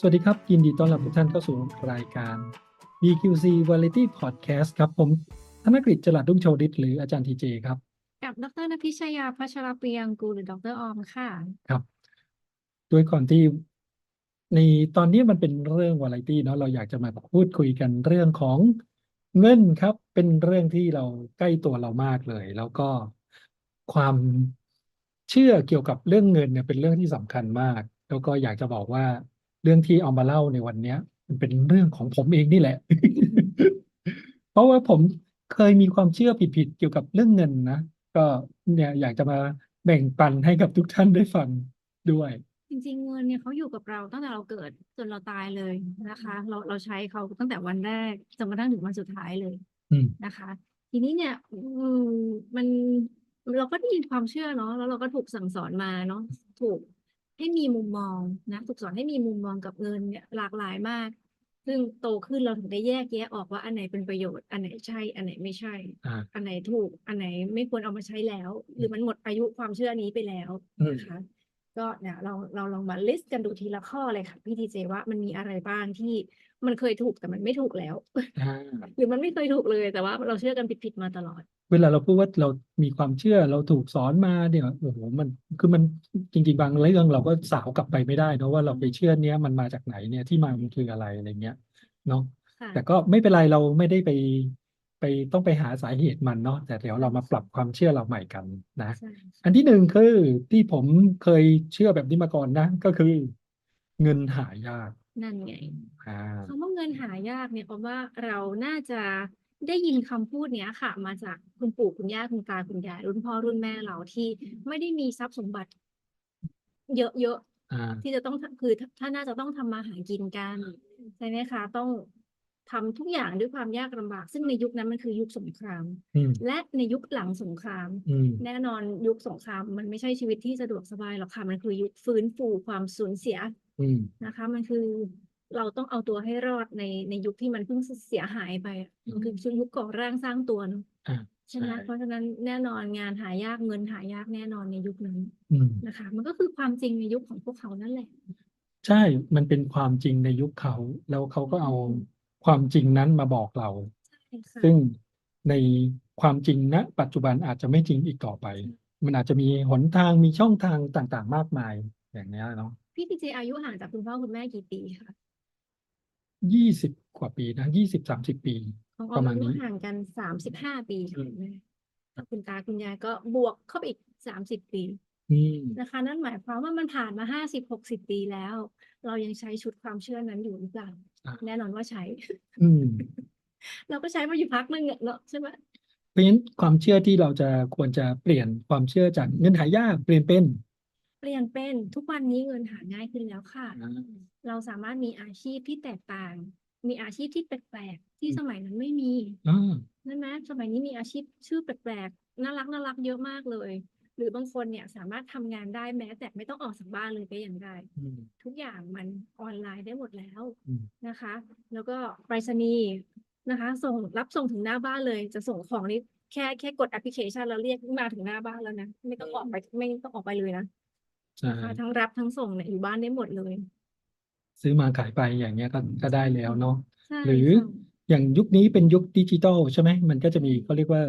สวัสดีครับ ยินดีต้อนรับทุกท่านเข้าสู่รายการ BQC Variety Podcast ครับ ผมธนกฤษจลัดรุ่งโชดิตหรืออาจารย์ทีเจครับ กับดรนพิชยาพัชรเปียงกูลหรือดรออมค่ะครับโดยก่อนที่ในตอนนี้มันเป็นเรื่องวาไรตี้เนาะเราอยากจะมาพูดคุยกันเรื่องของเงินครับ เป็นเรื่องที่เราใกล้ตัวเรามากเลย แล้วก็ความเชื่อเกี่ยวกับเรื่องเงินเนี่ยเป็นเรื่องที่สำคัญมาก แล้วก็อยากจะบอกว่า เรื่องที่เอามาเล่าในวันเนี้ย มันเป็นเรื่องของผมเองนี่แหละ เพราะว่าผมเคยมีความเชื่อผิดๆเกี่ยวกับเรื่องเงินนะ ก็เนี่ยอยากจะมาแบ่งปันให้กับทุกท่านได้ฟังด้วย จริงๆเงินเนี่ยเขาอยู่กับเราตั้งแต่เราเกิดจนเราตายเลยนะคะ เราเราใช้เขาตั้งแต่วันแรกจนกระทั่งถึงวันสุดท้ายเลยอืม นะคะ ทีนี้เนี่ยอืมมันเราก็ได้ยินความเชื่อเนาะแล้วเราก็ถูกสั่งสอนมาเนาะถูก ให้มีมุมมองนะถูกสอนให้มีมุมมองกับเงินเนี่ยหลากหลายมาก ซึ่งโตขึ้นเราถึงได้แยกแยะออกว่าอันไหนเป็นประโยชน์ อันไหนใช่ อันไหนไม่ใช่ อ่า อันไหนถูก อันไหนไม่ควรเอามาใช้แล้ว หรือมันหมดอายุความเชื่อนี้ไปแล้วอืมนะคะ ก็เนี่ยเราเราลองมา list กันดูทีละข้อเลยค่ะพี่ทีเจว่ามันมีอะไรบ้างที่มันเคยถูกแต่มันไม่ถูกแล้ว อ่า หรือมันไม่เคยถูกเลยแต่ว่าเราเชื่อกันผิดๆมาตลอด เวลาเราพูดว่าเรามีความเชื่อเราถูกสอนมาเนี่ยโอ้โหมันคือมันจริง ๆ บางเรื่องเราก็สาวกลับไปไม่ได้เนอะว่าเราไปเชื่อเนี้ยมันมาจากไหนเนี่ยที่มามันคืออะไรอะไรเงี้ยเนาะค่ะ แต่ก็ไม่เป็นไรเราไม่ได้ไป ไปต้องไปหาสาเหตุมันเนาะแต่เดี๋ยวเรามาปรับความเชื่อเราใหม่กันนะใช่อันที่หนึ่งคือที่ผมเคยเชื่อแบบนี้มาก่อนนะ ก็คือ เงินหายาก นั่นไงอ่าคำว่าเงินหายากเนี่ยเพราะว่าเราน่าจะได้ยินคำพูดเนี้ยค่ะ มาจากคุณปู่คุณย่าคุณตาคุณยายรุ่นพ่อรุ่นแม่เราที่ไม่ได้มีทรัพย์สมบัติ เยอะๆอ่าที่จะต้องทำคือถ้าถ้าน่าจะต้องทำมาหากินกันใช่ไหมคะ ต้อง ทำทุกอย่างด้วยความยากลำบาก ซึ่งในยุคนั้นมันคือยุคสงครามอืมและในยุคหลังสงครามอืมแน่นอนยุคสงครามมันไม่ใช่ชีวิตที่สะดวกสบายหรอกค่ะมันคือยุคฟื้นฟูความสูญเสียอืมนะคะ มันคือเราต้องเอาตัวให้รอดในในยุคที่มันเพิ่งเสียหายไปอะมันคือช่วงยุคก่อร่างสร้างตัวเนอะอ่าใช่ไหมใช่เพราะฉะนั้นแน่นอนงานหายากเงินหายากแน่นอนในยุคนั้นอืมนะคะ มันก็คือความจริงในยุคของพวกเขานั่นแหละ ใช่มันเป็นความจริงในยุคเขา แล้วเขาก็เอาอืม ความจริงนั้นมาบอกเราใช่ค่ะซึ่งในความจริงณปัจจุบันอาจจะไม่จริงอีกต่อไป มันอาจจะมีหนทางมีช่องทางต่างๆ มากมายอย่างเนี้ยเนาะพี่ทีเจอายุห่างจากคุณพ่อคุณแม่กี่ปีคะยี่สิบกว่าปีนะยี่สิบสามสิบปีของอปอระมมาณอายุนี้ห่างกันสามสิบห้าปีค่ะอืมคุณแม่แล้วคุณตาคุณยายก็บวกเข้าไปอีกสามสิบปี อืม นะคะ นั่นหมายความว่ามันผ่านมาห้าสิบหกสิบปีแล้ว เรายังใช้ชุดความเชื่อนั้นอยู่หรือเปล่าอะแน่นอนว่าใช้ อืม เราก็ใช้มาอยู่พักนึงอะเนาะ ใช่ไหม เพราะฉะนั้น ความเชื่อที่เราจะ ควรจะเปลี่ยนความเชื่อจากเงินหายาก เปลี่ยนเป็น เปลี่ยนเป็น ทุกวันนี้เงินหาง่ายขึ้นแล้วค่ะอ่าเราสามารถมีอาชีพที่แตกต่าง มีอาชีพที่แปลก ๆ ที่อืมสมัยนั้นไม่มีอ่าใช่ไหม สมัยนี้มีอาชีพชื่อแปลก ๆ น่ารักน่ารักเยอะมากเลย หรือบางคนเนี่ยสามารถทำงานได้แม้แต่ไม่ต้องออกจากบ้านเลยก็ยังได้ อืม ทุกอย่างมันออนไลน์ได้หมดแล้วอืม นะคะ แล้วก็ไปรษณีย์นะคะ ส่งรับส่งถึงหน้าบ้านเลย จะส่งของนี่แค่แค่กดแอปพลิเคชันแล้วเรียกมาถึงหน้าบ้านแล้วนะ ไม่ต้องออกไปไม่ต้องออกไปเลยนะใช่นะคะทั้งรับทั้งส่งเนี่ยอยู่บ้านได้หมดเลยซื้อมาขายไปอย่างเงี้ยก็ก็ได้แล้วเนาะ ใช่หรือ ค่ะ อย่างยุคนี้เป็นยุคดิจิตอลใช่ไหมมันก็จะมีเขาเรียกว่า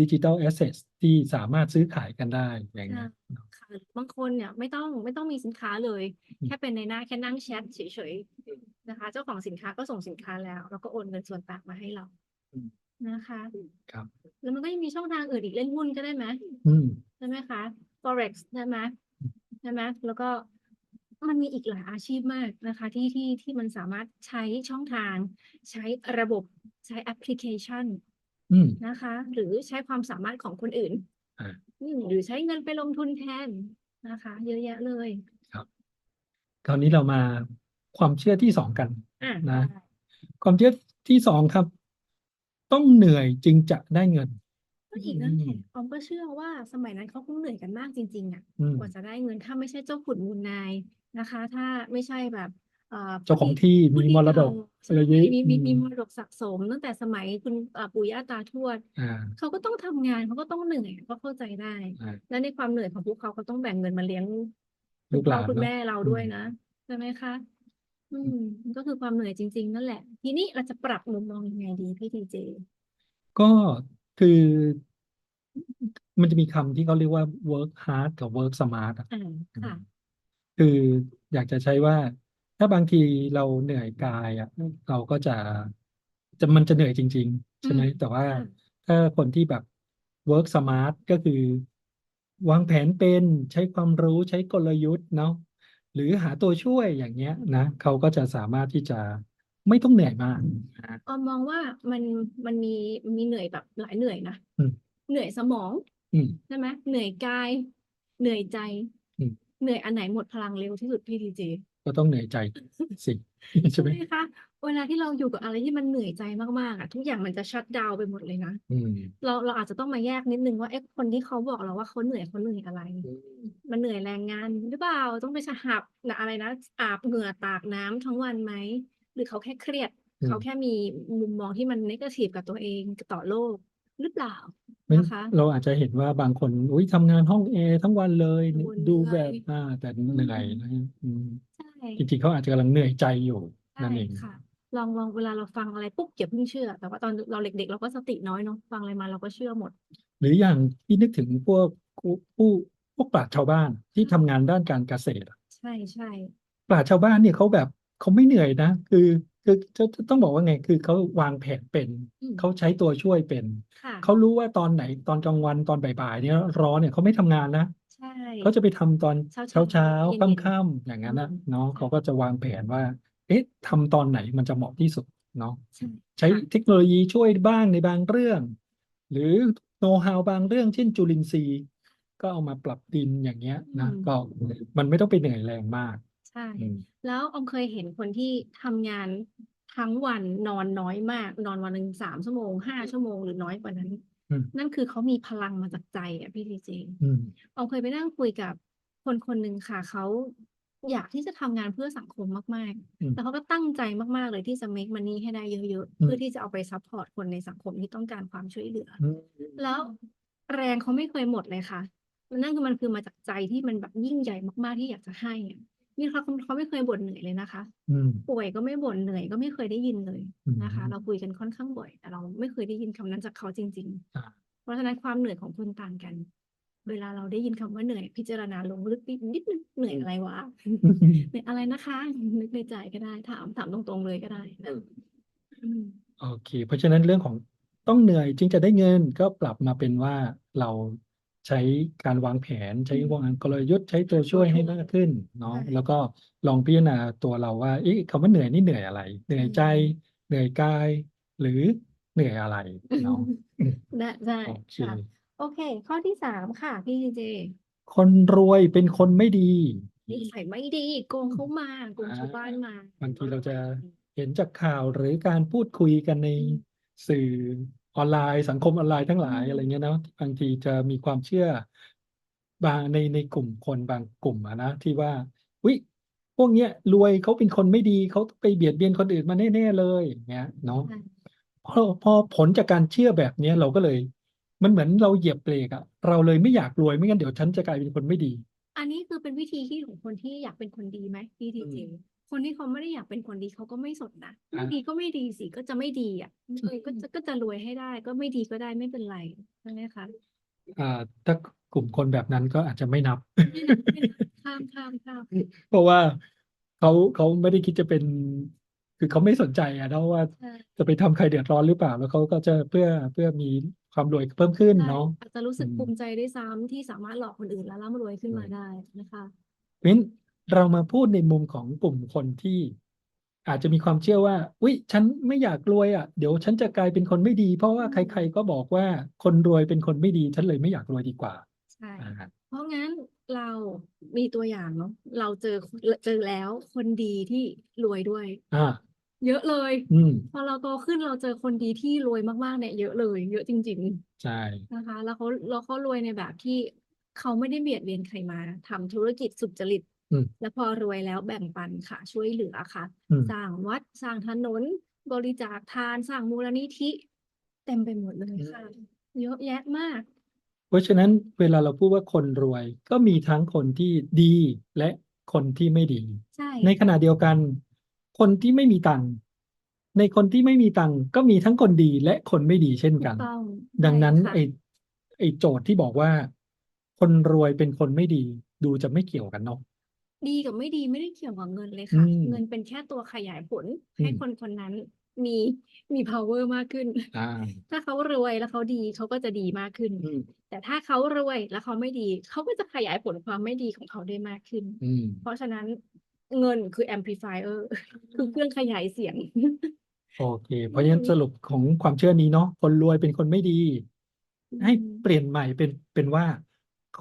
ดิจิ t a ลแอสเซทที่สามารถซื้อขายกันได้อย่างเงี้ยค่ะบางคนเนี่ยไม่ต้องไม่ต้องมีสินค้าเลย อืม แค่เป็นในหน้าแค่นั่งแชทเฉยๆนะคะ เจ้าของสินค้าก็ส่งสินค้าแล้ว แล้วก็โอนเงินส่วนต่างมาให้เราอืมนะคะครับ แล้วมันก็ยังมีช่องทางอื่นอีกเล่นหุ้นก็ได้ไหมอืม ใช่ไหมคะ forex ได้ไหมใช่ไหมแล้วก็มันมีอีกหลายอาชีพมากนะคะ ที่ที่ที่มันสามารถใช้ช่องทาง ใช้ระบบใช้แอปพลิเคชัน อืม นะคะ หรือใช้ความสามารถของคนอื่นอ่าอืมหรือใช้เงินไปลงทุนแทนนะคะ เยอะแยะเลย คราวนี้เรามาความเชื่อที่สองกัน อะนะ ได้ความเชื่อที่สองครับ ต้องเหนื่อยจึงจะได้เงิน ก็อีกนั่นแหอืละมออมก็เชื่อว่าสมัยนั้นเขาคงเหนื่อยกันมากจริงๆอะ อืม กว่าจะได้เงินถ้าไม่ใช่เจ้าขุนมูลนายนะคะ ถ้าไม่ใช่แบบเอ่อเจ้าของที่ผู้มีมรดกใช่อะไรอย่างนี้มีมีมีอืมมรดกสะสม ตั้งแต่สมัยคุณเอ่อปู่ย่าตาทวด อ่า เขาก็ต้องทำงานเขาก็ต้องเหนื่อยก็เข้าใจได้ อ่า และในความเหนื่อยของพวกเขาก็ต้องแบ่งเงินมาเลี้ยงลูกหลานคุณเนอะแม่เราอืมด้วยนะใช่ไหมคะ อืมมันก็คือความเหนื่อยจริง ๆ นั่นแหละ ทีนี้เราจะปรับมุมมองยังไงดีพี่ทีเจ ก็คือมันจะมีคำที่เขาเรียกว่า work hard กับ work smart อะ อ่าค่ะ คืออยากจะใช้ว่า ถ้าบางทีเราเหนื่อยกายอะเราก็จะ จะ มันจะเหนื่อยจริงๆใช่ไหมอืมแต่ว่าค่ะ ถ้าคนที่แบบ work smart ก็คือ วางแผนเป็น ใช้ความรู้ ใช้กลยุทธ์เนาะ หรือหาตัวช่วย อย่างเงี้ยนะ เขาก็จะสามารถที่จะไม่ต้องเหนื่อยมากนะออมมองว่ามัน มันมี มีเหนื่อยแบบหลายเหนื่อยนะ อืม เหนื่อยสมอง อืม ใช่ไหม เหนื่อยกาย เหนื่อยใจ อืม เหนื่อยอันไหนหมดพลังเร็วที่สุดพี่ทีเจ ก็ต้องเหนื่อยใจสิ ใช่ไหมใช่ไหมคะ เวลาที่เราอยู่กับอะไรที่มันเหนื่อยใจมากๆอะทุกอย่างมันจะชัตดาวน์ไปหมดเลยนะ อืมเราเราอาจจะต้องมาแยกนิดนึงว่าเอ๊ะคนที่เขาบอกเราว่าเขาเหนื่อยเขาเหนื่อยอะไร มันเหนื่อยแรงงานหรือเปล่าต้องไปสหับนะอะไรนะอาบเหงื่อตากน้ำทั้งวันไหมหรือเขาแค่เครียด อืมเขาแค่มีมุมมองที่มันนกาทีฟกับตัวเองต่อโลกหรือเปล่างั้นนะคะ เราอาจจะเห็นว่าบางคนอุ้ยทำงานห้องแอร์ทั้งวันเลยโอ้เหดูนื่แบอยบอ่า แต่เหนื่อยนะอืมใช่ จริงๆเขาอาจจะกำลังเหนื่อยใจอยู่ใช่นั่นเอง ค่ะ ลองลองเวลาเราฟังอะไรปุ๊บอย่าเพิ่งเชื่อ แต่ว่าตอนเราเด็กๆ เราก็สติน้อยเนาะฟังอะไรมาเราก็เชื่อหมด หรืออย่างที่นึกถึงพวกผู้ผู้พวกปราชญ์ชาวบ้านที่ทำงานด้านการเกษตรอะใช่ใช่ปราชญ์ชาวบ้านเนี่ยเขาแบบเขาไม่เหนื่อยนะ คือ คือจะจะต้องบอกว่าไง คือเขาวางแผนเป็น อืม เขาใช้ตัวช่วยเป็น ค่ะ เขารู้ว่าตอนไหนตอนกลางวันตอนบ่ายๆเนี่ยร้อนเนี่ยเขาไม่ทำงานนะใช่ เขาจะไปทำตอนเช้าๆเช้าเช้าเย็นๆค่ำๆอย่างนั้นนะอืม เนาะใช่เขาก็จะวางแผนว่า เอ๊ะทำตอนไหนมันจะเหมาะที่สุดเนาะ ใช่ ใช้ค่ะ เทคโนโลยีช่วยบ้างในบางเรื่อง หรือโน้ตฮาวบางเรื่องเช่นจุลินทรีย์ ก็เอามาปรับดินอย่างเงี้ยนะอืมก็มันไม่ต้องไปเหนื่อยแรงมาก ใช่ อืม แล้วออมเคยเห็นคนที่ทำงานทั้งวันนอนน้อยมาก นอนวันหนึ่งสามชั่วโมงห้าชั่วโมง หรือน้อยกว่านั้น อืม นั่นคือเขามีพลังมาจากใจอะพี่ทีเจ อืม ออมเคยไปนั่งคุยกับคนคนหนึ่งค่ะ เขาอยากที่จะทำงานเพื่อสังคมมาก อืๆ ม แล้วเขาก็ตั้งใจมาก ๆ เลยที่จะ make money ให้ได้เยอะ ๆ อืมเพื่อที่จะเอาไปซัพพอร์ตคนในสังคมที่ต้องการความช่วยเหลือ อืม แล้วแรงเขาไม่เคยหมดเลยค่ะ มันนั่นคือมันคือมาจากใจที่มันแบบยิ่งใหญ่มาก ๆ ที่อยากจะให้อะ นี่เขาเขาไม่เคยบ่นเหนื่อยเลยนะคะ อืม ป่วยก็ไม่บ่นเหนื่อยก็ไม่เคยได้ยินเลยอืมนะคะเราคุยกันค่อนข้างบ่อย แต่เราไม่เคยได้ยินคำนั้นจากเขาจริง อ่า ๆ เพราะฉะนั้นความเหนื่อยของคนต่างกัน เวลาเราได้ยินคำว่าเหนื่อย พิจารณาลงลึกนิดนิดนึงเหนื่อยอะไรวะ เหนื่อยอะไรนะคะนึกในใจก็ได้ถามถามตรงๆเลยก็ได้นะอืม โอเค เพราะฉะนั้นเรื่องของต้องเหนื่อยจึงจะได้เงินก็ปรับมาเป็นว่าเรา ใช้การวางแผน ใช้วางกลยุทธ์ใช้ตัวช่วยให้มากขึ้นเนาะใช่ แล้วก็ลองพิจารณาตัวเราว่าเอ๊ะคำว่าเหนื่อยนี่เหนื่อยอะไร เหนื่อยใจ เหนื่อยกาย หรือเหนื่อยอะไรเนาะ ได้ได้โอเค ค่ะ โอเค ข้อที่สามค่ะ พี่เจคนรวยเป็นคนไม่ดี นิสัยไม่ดีโกงเขามาโกงชาวบ้านมาบางทีเราจะ เห็นจากข่าวหรือการพูดคุยกันในอืมสื่อ ออนไลน์สังคมออนไลน์ทั้งหลายอืมอะไรเงี้ยนะบางทีจะมีความเชื่อบางในในกลุ่มคนบางกลุ่มอะนะที่ว่าวิพวกเนี้ยรวยเขาเป็นคนไม่ดีเขาไปเบียดเบียนคนอื่นมาแน่ๆเลยอย่างเงี้ยเนาะใช่พอพอผลจากการเชื่อแบบเนี้ยเราก็เลย มันเหมือนเราเหยียบเบรกอะเราเลยไม่อยากรวยไม่งั้นเดี๋ยวฉันจะกลายเป็นคนไม่ดี อันนี้คือเป็นวิธีคิดของคนที่อยากเป็นคนดีไหมพี่ทีเจอืม คนที่เขาไม่ได้อยากเป็นคนดีเขาก็ไม่สนนะไม่อะ ดีก็ไม่ดีสิก็จะไม่ดีอะเออก็จะก็จะรวยให้ได้ ก็ไม่ดีก็ได้ไม่เป็นไรใช่ไหมคะอ่าถ้ากลุ่มคนแบบนั้นก็อาจจะไม่นับไม่นับไม่นับข้ามข้ามข้ามเพราะว่าเขาเขาไม่ได้คิดจะเป็น คือเขาไม่สนใจอะนะว่าใช่ จะไปทำใครเดือดร้อนหรือเปล่า แล้วเขาก็จะเพื่อเพื่อมีความรวยเพิ่มขึ้นใช่เนาะ อาจจะรู้สึกอืม ภูมิใจด้วยซ้ำที่สามารถหลอกคนอื่นแล้วร่ำรวยขึ้นมาใช่ได้นะคะ เพราะฉะนั้น เรามาพูดในมุมของกลุ่มคนที่ อาจจะมีความเชื่อว่าอุ๊ยฉันไม่อยากรวยอะ เดี๋ยวฉันจะกลายเป็นคนไม่ดี เพราะว่าอืมใคร ๆ ก็บอกว่าคนรวยเป็นคนไม่ดี ฉันเลยไม่อยากรวยดีกว่าใช่อ่าเพราะงั้นเรามีตัวอย่างเนาะเราเจอเจอแล้วคนดีที่รวยด้วยอ่าเยอะเลยอืมพอเราโตขึ้นเราเจอคนดีที่รวยมากๆเนี่ยเยอะเลย เยอะจริงใช่ๆนะคะ แล้วเขาแล้วเขารวยในแบบที่เขาไม่ได้เบียดเบียนใครมาทำธุรกิจสุจริตอืม แล้วพอรวยแล้วแบ่งปันค่ะ ช่วยเหลือค่ะอืมสร้างวัดสร้างถนน บริจาคทานสร้างมูลนิธิ เต็มไปหมดเลยค่ะ เยอะแยะมาก เพราะฉะนั้นเวลาเราพูดว่าคนรวย ก็มีทั้งคนที่ดีและคนที่ไม่ดี ใช่ ในขณะเดียวกัน คนที่ไม่มีตังค์ในคนที่ไม่มีตังค์ก็มีทั้งคนดีและคนไม่ดีเช่นถูกักนต้องดังใช่นั้นค่ะไอ้ไอ้โจทย์ที่บอกว่า คนรวยเป็นคนไม่ดี ดูจะไม่เกี่ยวกันเนาะ ดีกับไม่ดีไม่ได้เกี่ยวกับเงินเลยอืค่ะมเงินเป็นแค่ตัวขยายผลอืให้มคนคนนั้นมีมี power มากขึ้น อ่าถ้าเขารวยแล้วเขาดีเขาก็จะดีมากขึ้น อืมแต่ถ้าเขารวยแล้วเขาไม่ดี เขาก็จะขยายผลความไม่ดีของเขาได้มากขึ้น อืมเพราะฉะนั้นเงินคือ amplifier คือเครื่องขยายเสียง โอเค เพราะฉะนั้นสรุปของความเชื่อนี้เนาะคนรวยเป็นคนไม่ดี ให้อืมเปลี่ยนใหม่เป็นเป็นว่า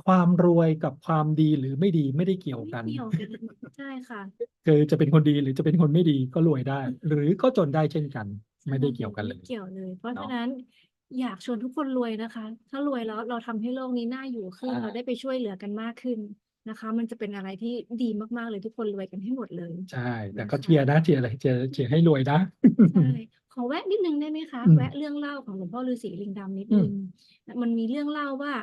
ความรวยกับความดีหรือไม่ดีไม่ได้เกี่ยวไม่กันเกี่ยวกันใช่ค่ะ คือจะเป็นคนดีหรือจะเป็นคนไม่ดีก็รวยได้ หรือก็จนได้เช่นกัน ไม่ได้ใช่เกี่ยวกันเลย ไม่เกี่ยวเลย เพราะเนาะฉะนั้นอยากชวนทุกคนรวยนะคะ ถ้ารวยแล้วเราทำให้โลกนี้น่าอยู่ขึ้น อ่า เราได้ไปช่วยเหลือกันมากขึ้นนะคะ มันจะเป็นอะไรที่ดีมากๆเลยทุกคนรวยกันให้หมดเลย ใช่ แต่นะก็คะเชียร์นะเชียร์อะไรเชียร์เชียร์ให้รวยนะ ใช่ขอแวะนิดนึงได้ไหมคะ อืมแวะเรื่องเล่าของหลวงพ่อฤาษีลิงดำนิดอืมนึง มันมีเรื่องเล่าว่า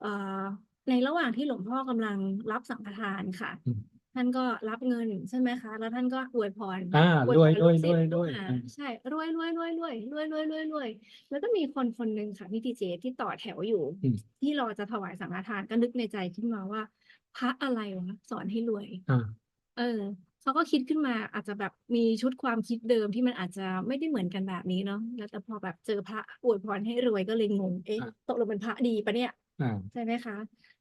เอ่อ ในระหว่างที่หลวงพ่อกำลังรับสังฆทานค่ะ อืม ท่านก็รับเงินใช่ไหมคะ แล้วท่านก็อวยพร อ่าอวยรวยพรรวยลูกศิษรวยย์รลูวกยหาอ่าใช่รวยรวยรวยรวยรวยรวยรวยรวยแล้วก็มีคนคนหนึ่งค่ะพี่ทีเจที่ต่อแถวอยู่ อืม ที่รอจะถวายสังฆทานก็นึกในใจขึ้นมาว่า พระอะไรวะสอนให้รวย อ่า เออเขาก็คิดขึ้นมาอาจจะแบบมีชุดความคิดเดิมที่มันอาจจะไม่ได้เหมือนกันแบบนี้เนาะแล้วแต่พอแบบเจอพระอวยพรให้รวยก็เลยงงเอ๊ะอะ ตกลงเป็นพระดีปะเนี่ย อ่าใช่ไหมคะ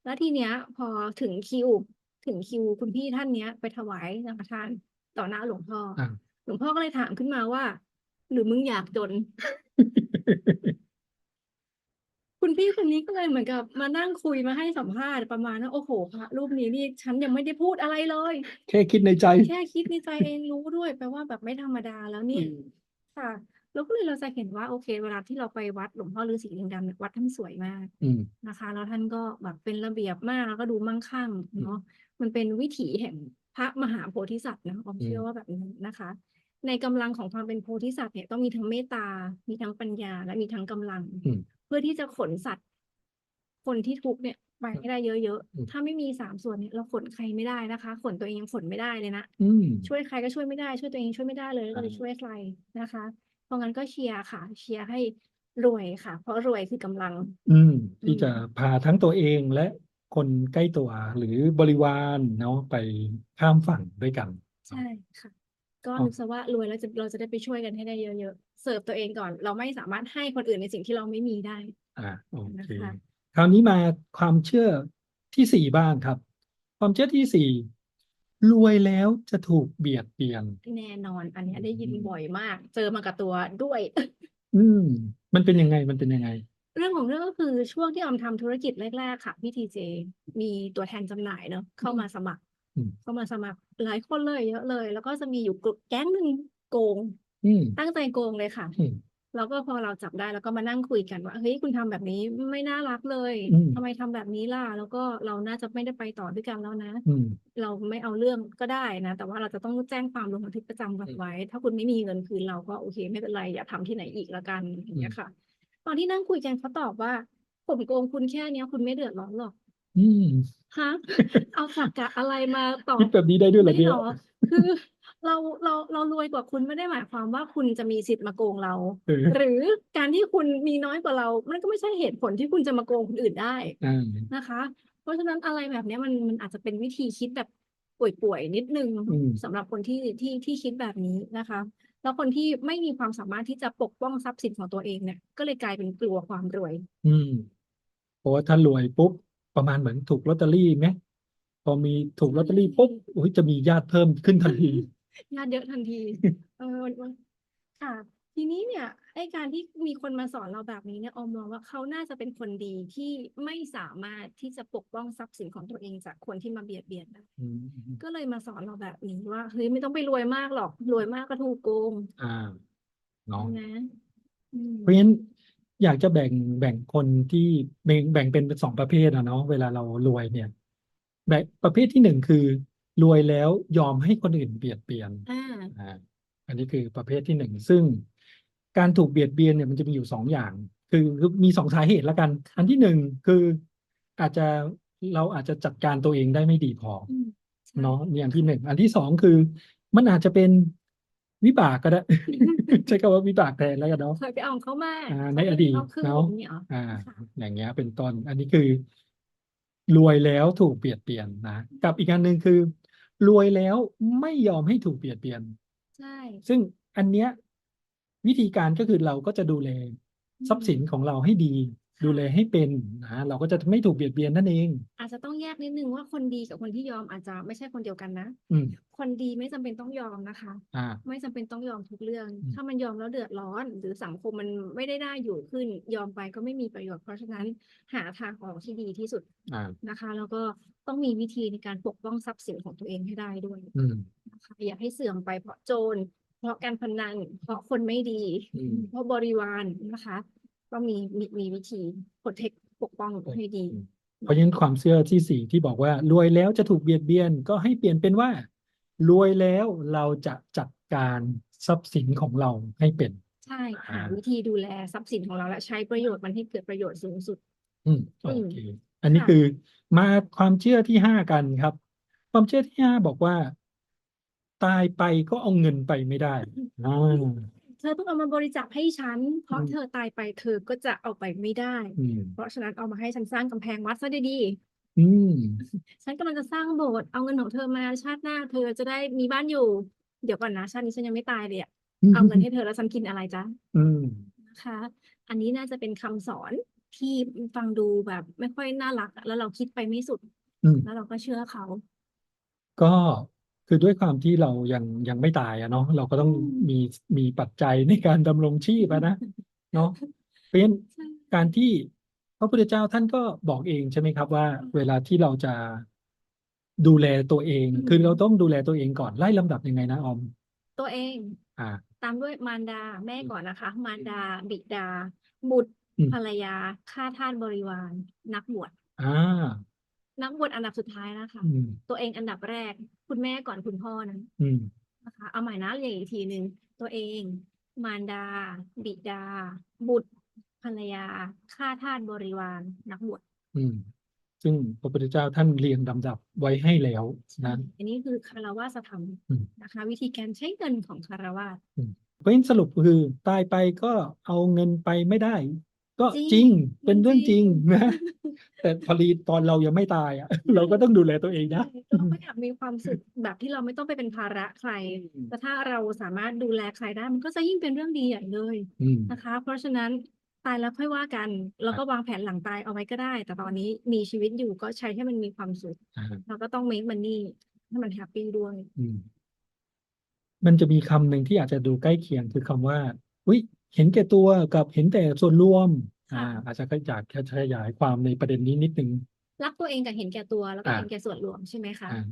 แล้วทีเนี้ย พอถึงคิว ถึงคิวคุณพี่ท่านเนี้ย ไปถวายสังฆทานต่อหน้าหลวงพ่อออ่า หลวงพ่อก็เลยถามขึ้นมาว่า หรือมึงอยากจน คุณพี่คนนี้ก็เลยเหมือนกับมานั่งคุยมาให้สัมภาษณ์ประมาณว่าโอ้โหพระรูปนี้นี่ฉันยังไม่ได้พูดอะไรเลย แค่คิดในใจ แค่คิดในใจเองรู้ด้วยแปลว่าแบบไม่ธรรมดาแล้วอืเนี่ยมค่ะ แล้วก็เลยเราจะเห็นว่าโอเค เวลาที่เราไปวัดหลวงพ่อฤาษีลิงดำเนี่ยวัดท่านสวยมากอืมนะคะ แล้วท่านก็แบบเป็นระเบียบมากแล้วก็ดูมั่งคั่งเนาะมันเป็นวิถีแห่งพระมหาโพธิสัตว์นะผมเชื่อว่าแบบนั้นนะคะ ในกำลังของความเป็นโพธิสัตว์เนี่ยต้องมีทั้งเมตตา มีทั้งปัญญา และมีทั้งกำลังอืมเพื่อที่จะขนสัตว์ คนที่ทุกข์เนี่ยไปให้ได้เยอะอืมๆถ้าไม่มีสามส่วนเนี่ยเราขนใครไม่ได้นะคะ ขนตัวเองยังขนไม่ได้เลยนะอืมช่วยใครก็ช่วยไม่ได้ ช่วยตัวเองช่วยไม่ได้เลยแล้วก็เลยอ่าช่วยใครนะคะ เพราะงั้นก็เชียร์ค่ะ เชียร์ให้รวยค่ะ เพราะรวยคือกำลัง อืม ที่อืมจะพาทั้งตัวเองและคนใกล้ตัวหรือบริวารเนาะไปข้ามฝั่งด้วยกัน ใช่ค่ะ ก็อ๋อนึกซะว่ารวยแล้วจะเราจะได้ไปช่วยกันให้ได้เยอะๆ เสิร์ฟตัวเองก่อน เราไม่สามารถให้คนอื่นในสิ่งที่เราไม่มีได้ อ่าโอนะเคคะ คราวนี้มาความเชื่อที่สี่บ้างครับ ความเชื่อที่สี่ รวยแล้วจะถูกเบียดเบียน แน่นอน อันเนี้ยได้ยินอืมบ่อยมาก เจอมากับตัวด้วย อืม มันเป็นยังไงมันเป็นยังไง เรื่องของเรื่องก็คือช่วงที่ออมทำธุรกิจแรกๆค่ะพี่ทีเจมีตัวแทนจำหน่ายเนอะเข้ามาสมัคร อืม เข้ามาสมัครหลายคนเลยเยอะเลย แล้วก็จะมีอยู่กลุ่มแก๊งหนึ่งโกง อืมตั้งใจโกงเลยค่ะ อืม แล้วก็พอเราจับได้แล้วก็มานั่งคุยกันว่าเฮ้ยคุณทำแบบนี้ไม่น่ารักเลยอืมทำไมทำแบบนี้ล่ะ แล้วก็เราน่าจะไม่ได้ไปต่อด้วยกันแล้วนะอืมเราไม่เอาเรื่องก็ได้นะ แต่ว่าเราจะต้องแจ้งความลงบันทึกประจำวันไว้ ถ้าคุณไม่มีเงินคืนเราก็โอเค ไม่เป็นไรอย่าทำที่ไหนอีกละกันอย่างเงี้ยค่ะ ตอนที่นั่งคุยกันเขาตอบว่า ผมโกงคุณแค่เนี้ย คุณไม่เดือดร้อนหรอกอืมฮะเอาสักกะอะไรมาตอบคิดแบบนี้ได้ด้วยเหรอไม่เนี่ยหรอคือ เราเราเรารวยกว่าคุณไม่ได้หมายความว่าคุณจะมีสิทธิ์มาโกงเรา เออหรือการที่คุณมีน้อยกว่าเรา มันก็ไม่ใช่เหตุผลที่คุณจะมาโกงคนอื่นได้อ่านะคะ เพราะฉะนั้นอะไรแบบเนี้ยมันมันอาจจะเป็นวิธีคิดแบบป่วยๆนิดนึงอืม สำหรับคนที่ที่ที่คิดแบบนี้นะคะ แล้วคนที่ไม่มีความสามารถที่จะปกป้องทรัพย์สินของตัวเองเนี่ย ก็เลยกลายเป็นกลัวความรวย อืมเพราะว่าถ้ารวยปุ๊บประมาณเหมือนถูกลอตเตอรี่ไหมพอมีถูกลอตเตอรี่ปุ๊บอุ้ยจะมีญาติเพิ่มขึ้นทันที ญาติเยอะทันที เออวันวันค่ะ ทีนี้เนี่ยไอ้การที่มีคนมาสอนเราแบบนี้เนี่ยออมมองว่าเขาน่าจะเป็นคนดีที่ไม่สามารถที่จะปกป้องทรัพย์สินของตัวเองจากคนที่มาเบียดเบียนได้อืมก็เลยมาสอนเราแบบนี้ว่าเฮ้ยไม่ต้องไปรวยมากหรอกรวยมากก็ถูกโกงอ่าเนาะ นะอืม เพราะฉะนั้นอยากจะแบ่งแบ่งคนที่แบ่งแบ่งเป็นสองประเภทนะเนาะเวลาเรารวยเนี่ย แบ่งประเภทที่หนึ่งคือ รวยแล้วยอมให้คนอื่นเบียดเบียนอ่าอ่าอันนี้คือประเภทที่หนึ่งซึ่งการถูกเบียดเบียนเนี่ยมันจะมีอยู่สองอย่าง คือคือมีสองสาเหตุแล้วกัน อันที่หนึ่งคืออาจจะเราอาจจะจัดการตัวเองได้ไม่ดีพออืมใช่เนาะนี่อันที่หนึ่งอันที่สองคือ มันอาจจะเป็นวิบากก็ได้ ใช้คำว่าวิบากแทนแล้วกันเนาะ เคยไปเอาของเขามาอ่าเขาในไม่อดีตเอาคืนเนาะอย่างเงี้ยเหรออ่า ค่ะอย่างเงี้ยเป็นต้น อันนี้คือ รวยแล้วถูกเบียดเบียนนะ กับอีกอันหนึ่งคือ รวยแล้วไม่ยอมให้ถูกเบียดเบียน ใช่ ซึ่งอันเนี้ยวิธีการก็คือเราก็จะดูแลทรัพย์สินของเราให้ดี ดูแลให้เป็นนะเราก็จะไม่ถูกเบียดเบียนนั่นเอง อาจจะต้องแยกนิดนึงว่าคนดีกับคนที่ยอมอาจจะไม่ใช่คนเดียวกันนะ อืม คนดีไม่จำเป็นต้องยอมนะคะ อ่า ไม่จำเป็นต้องยอมทุกเรื่อง อืม ถ้ามันยอมแล้วเดือดร้อน หรือสังคมมันไม่ได้น่าอยู่ขึ้น ยอมไปก็ไม่มีประโยชน์ เพราะฉะนั้นหาทางออกที่ดีที่สุดอ่า นะคะ แล้วก็ต้องมีวิธีในการปกป้องทรัพย์สินของตัวเองให้ได้ด้วยอืม นะคะอย่าให้เสื่อมไปเพราะโจร เพราะการพนัน เพราะคนไม่ดี อืม เพราะบริวารนะคะ ก็มีมีมีวิธีปกเทคปกป้องให้ดี เพราะฉะนั้นความเชื่อที่สี่ที่บอกว่า รวยแล้วจะถูกเบียดเบียน ก็ให้เปลี่ยนเป็นว่า รวยแล้วเราจะจัดการทรัพย์สินของเราให้เป็น ใช่หาอ่าวิธีดูแลทรัพย์สินของเราและใช้ประโยชน์มันให้เกิดประโยชน์สูงสุด อืมโออืมเคอันนี้ค่ะ คือมาความเชื่อที่ห้ากันครับ ความเชื่อที่ห้าบอกว่า ตายไปก็เอาเงินไปไม่ได้อ่า เธอต้องเอามาบริจาคให้ฉัน เพราะอืมเธอตายไปเธอก็จะเอาไปไม่ได้ อืมเพราะฉะนั้นเอามาให้ฉันสร้างกำแพงวัดซะดีอืมๆฉันกำลังจะสร้างโบสถ์เอาเงินของเธอมาชาติหน้า เธอจะได้มีบ้านอยู่ เดี๋ยวก่อนนะชาตินี้ฉันยังไม่ตายเลยอะเอาเงินให้เธอแล้วฉันกินอะไรจ๊ะ อืม นะคะ อันนี้น่าจะเป็นคำสอนที่ฟังดูแบบไม่ค่อยน่ารักอะแล้วเราคิดไปไม่สุด อืม แล้วเราก็เชื่อเขา ก็ คือด้วยความที่เรายังยังไม่ตายอะเนาะเราก็ต้องอืมมีมีปัจจัยในการดำรงชีพอะนะเนาะเพราะฉะนั้นใช่การที่พระพุทธเจ้าท่านก็บอกเองใช่ไหมครับว่า เวลาที่เราจะดูแลตัวเองอืมคือเราต้องดูแลตัวเองก่อนไล่ลำดับยังไงนะออม ตัวเองอ่า ตามด้วยมารดาแม่อืมก่อนนะคะ มารดา บิดา บุตรอืม ภรรยาข้าทาสบริวาร นักบวช อ่า นักบวชอันดับสุดท้ายนะคะ อืมตัวเองอันดับแรก คุณแม่ก่อนคุณพ่อนะอืมนะคะ เอาใหม่นะเรียงอีกทีหนึ่งตัวเอง มารดา บิดา บุตร ภรรยาข้าทาสบริวาร นักบวชอืม ซึ่งพระพุทธเจ้าท่านเรียงลำดับไว้ให้แล้วนะ อันนี้คือคารวาสธรรมอืม นะคะ วิธีการใช้เงินของคารวาส เพราะฉะนั้นสรุปคือตายไปก็เอาเงินไปไม่ได้ ก็จริงจริงเป็นเรื่องจริงจริงนะ แต่พอดีตอนเรายังไม่ตายอะ เราก็ต้องดูแลตัวเองนะใช่เราก็อยากมีความสุขแบบที่เราไม่ต้องไปเป็นภาระใคร อืม แต่ถ้าเราสามารถดูแลใครได้ มันก็จะยิ่งเป็นเรื่องดีใหญ่เลยอืม นะคะ เพราะฉะนั้นตายแล้วค่อยว่ากัน แล้วก็วางแผนหลังตายเอาไว้ก็ได้ แต่ตอนนี้มีชีวิตอยู่ก็ใช้ให้มันมีความสุข อ่าเราก็ต้อง make money ให้มันแฮปปี้ด้วย อืม มันจะมีคำหนึ่งที่อาจจะดูใกล้เคียงคือคำว่า อุ้ย เห็นแก่ตัวกับเห็นแต่ส่วนรวมค่ะอ่า อาจจะอยากจะขยายความในประเด็นนี้นิดนึง รักตัวเองกับเห็นแก่ตัวแล้วก็อ่า เห็นแก่ส่วนรวมใช่ไหมคะ อ่า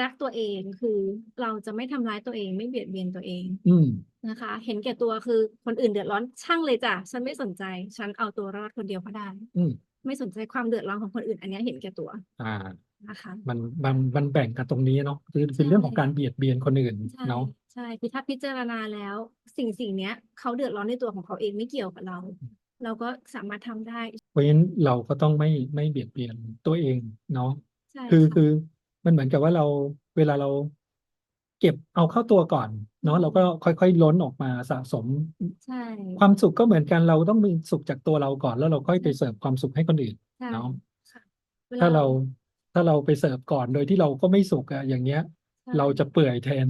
รักตัวเองคือเราจะไม่ทำร้ายตัวเองไม่เบียดเบียนตัวเองอืม นะคะ เห็นแก่ตัวคือคนอื่นเดือดร้อนช่างเลยจ้ะฉันไม่สนใจ ฉันเอาตัวรอดคนเดียวก็ได้อืม ไม่สนใจความเดือดร้อนของคนอื่น อันเนี้ยเห็นแก่ตัวอ่า นะคะ มันมันมันแบ่งกันตรงนี้เนาะคือคือเรื่องของการเบียดเบียนคนอื่นใช่เนาะ ใช่คือถ้าพิจารณาแล้ว สิ่งสิ่งเนี้ยเขาเดือดร้อนในตัวของเขาเองไม่เกี่ยวกับเรา เราก็สามารถทำได้ เพราะฉะนั้นเราก็ต้องไม่ไม่เบียดเบียนตัวเองเนาะใช่คือค่ะคือมันเหมือนกับว่าเราเวลาเราเก็บเอาเข้าตัวก่อนเนาะเราก็ค่อยๆล้นออกมาสะสมใช่ความสุขก็เหมือนกันเราต้องมีสุขจากตัวเราก่อน แล้วเราค่อยไปเสิร์ฟความสุขให้คนอื่นใช่เนาะค่ะวลถ้าเราถ้าเราไปเสิร์ฟก่อนโดยที่เราก็ไม่สุขอะอย่างเงี้ยใช่ เราจะเปื่อยแทน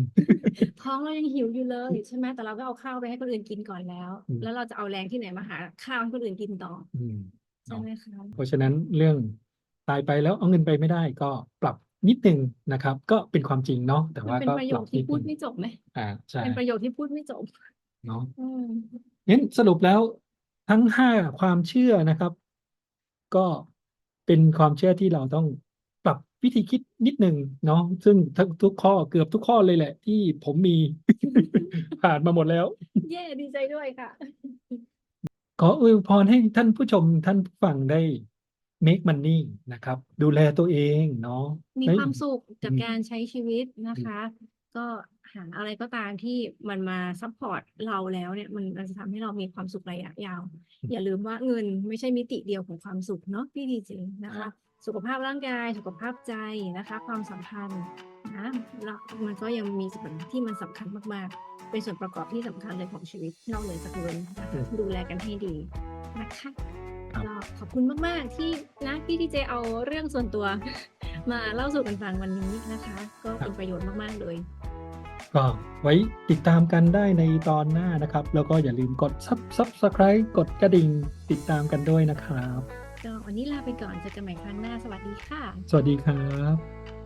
ท้องเรายังหิวอยู่เลยใช่ไหมแต่เราก็เอาข้าวไปให้คนอื่นกินก่อนแล้ว อืม แล้วเราจะเอาแรงที่ไหนมาหาข้าวให้คนอื่นกินต่ออืม ใช่เนาะไหมคะเพราะฉะนั้นเรื่องตายไปแล้วเอาเงินไปไม่ได้ก็ปรับนิดนึงนะครับ ก็เป็นความจริงเนาะแต่มันว่าเป็นก็ประโยปรัคบที่นิดพูดนึงไม่จบไหมอ่าใช่เป็นประโยคที่พูดไม่จบ เนาะ อืม งั้นสรุปแล้วทั้งห้าความเชื่อนะครับ ก็เป็นความเชื่อที่เราต้องปรับ วิธีคิดนิดหนึ่งเนาะซึ่งทั้งทุกข้อเกือบทุกข้อเลยแหละ ที่ผมมี ผ่านมาหมดแล้ว เย่ดีใจด้วยค่ะ ขออวยพรให้ท่านผู้ชมท่านผู้ฟังได้ make money นะครับ ดูแลตัวเองเนาะมีไม่ความสุขกับอืมการใช้ชีวิตนะคะ ก็หาอะไรก็ตามที่มันมาซัพพอร์ตเราแล้วเนี่ยมันมันจะทำให้เรามีความสุขระยะยาว อย่าลืมว่าเงินไม่ใช่มิติเดียวของความสุขเนาะพี่ดีจริงนะคะ สุขภาพร่างกาย สุขภาพใจนะคะ ความสัมพันธ์นะแล้วมันก็ยังมีส่วนที่มันสำคัญมากๆ เป็นส่วนประกอบที่สำคัญเลยของชีวิตนอกเหนือจากเงินนะคะดูแลกันให้ดีนะคะครับก็ขอบคุณมากๆที่นะพี่ทีเจเอาเรื่องส่วนตัว มาเล่าสู่กันฟังวันนี้นะคะ ก็เป็นประโยชน์มากๆเลยก็ไว้ติดตามกันได้ในตอนหน้านะครับ แล้วก็อย่าลืมกด sub subscribe กดกระดิ่งติดตามกันด้วยนะครับ ก็วันนี้ลาไปก่อนเจอกันใหม่ครั้งหน้า สวัสดีค่ะ สวัสดีครับ